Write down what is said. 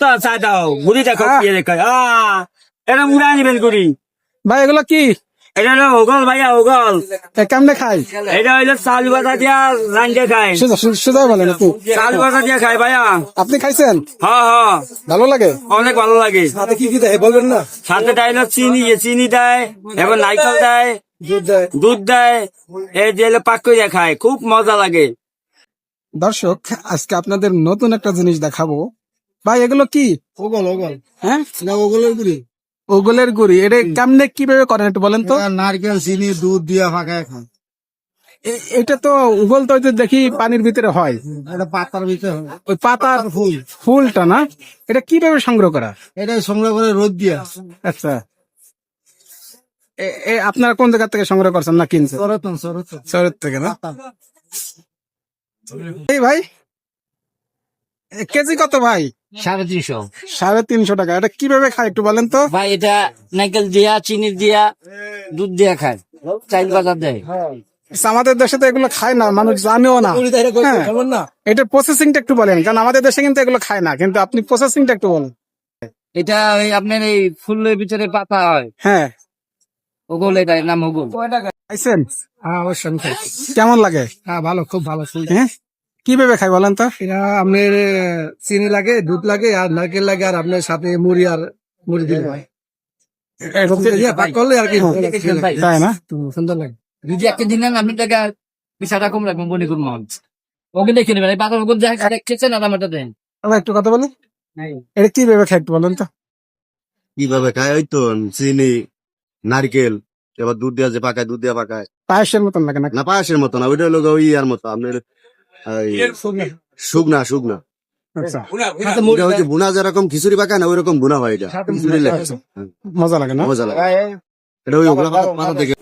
তা চা দাও গুড়ি দেখো আহ। কি দেখো। আহ এটা মুড়া নিবেন গুড়ি। ভাই এগুলো কি? এটা হলো হোগল ভাইয়া হোগল এ, কেমনে খাই এটা হইল চাল বাটা দিয়া রাঞ্জে চাল দিয়া ভাইয়া। আপনি খাইছেন? ভালো লাগে? অনেক ভালো লাগে। সাথে কি কি দেয় বলবেন না? সাথে দেয় হলো চিনি চিনি দেয় এবার নারকেল দেয়। দুধ দেয়। এই পাক করে খায় খুব মজা লাগে। দর্শক আজকে আপনাদের নতুন একটা জিনিস দেখাবো। ভাই এগুলো কি? ওগল ওগল। হ্যাঁ? না ওগলের গুড়ি। ওগুলের গুড়ি। এটা কেমনে কীভাবে করেন একটু বলেন তো? নারকেল চিনি দুধ দিয়ে ফাঁকায় খায় এ- এটা তো উগল তো দেখি পানির ভিতরে হয়। এটা পাতার ভিতরে ওই পাতার ফুল। ফুলটা না? এটা কীভাবে সংগ্রহ করা? এটা সংগ্রহ করে রোদ দিয়া। আচ্ছা। এ- আপনারা কোন জায়গা থেকে সংগ্রহ করছেন না কিনছেন? সরতন সরতন শহরের থেকে না? এই ভাই কেজি কত ভাই? সাড়ে তিনশো। সাড়ে তিনশো টাকা। এটা কীভাবে খায় একটু বলেন তো? ভাই এটা নারকেল দিয়া চিনি দিয়া দুধ দিয়া খায়। চাইল বাজার দেয়। আচ্ছা, আমাদের দেশে তো এগুলো খায় না মানুষ জানেও না। হ্যাঁ। না? এটা প্রসেসিংটা একটু বলেন কারণ আমাদের দেশে কিন্তু এগুলো খায় না। কিন্তু আপনি প্রসেসিংটা একটু বলেন। এটা ওই আপনার এই ফুলের ভিতরে পাতা হয়। হ্যাঁ। ওগল এটা নাম ওগল। খাইছেন? হ্যাঁ অবশ্যই কেমন লাগে? হ্যাঁ ভালো খুব ভালো ফুল। হ্যাঁ? কীভাবে খাই বলেন তো? এটা আপনার চিনি লাগে দুধ লাগে আর নারকেল লাগে আর আপনার সাথে মুড়ি আর মুড়ি দিলে। হয় পাক করলে আর কি তাই না? সুন্দর লাগে। যদি একটা দিন আপনি টাকা পিসাটা কম রাখবেন বনি করব ওকে দেখে নেবেন এই ওগল যা খেয়েছেন আর আমারটা দেন। একটু কথা বলি? এটা কীভাবে খাই একটু বলেন তো। কীভাবে খায়? ওই তো চিনি নারকেল এবার দুধ দেওয়া যে পাকায় দুধ দেওয়া পাকায়। পায়েসের মতন লাগে না না পায়েসের মতো না ওইটা হলো ওই ইয়ার মতো। আপনার শুকনা। শুকনা আচ্ছা। এটা হচ্ছে বুনা যেরকম খিচুড়ি পাকা না ওই রকম বুনা হয় এটা। মজা লাগে না? মজা লাগে। এটা ওই ওগুলা থেকে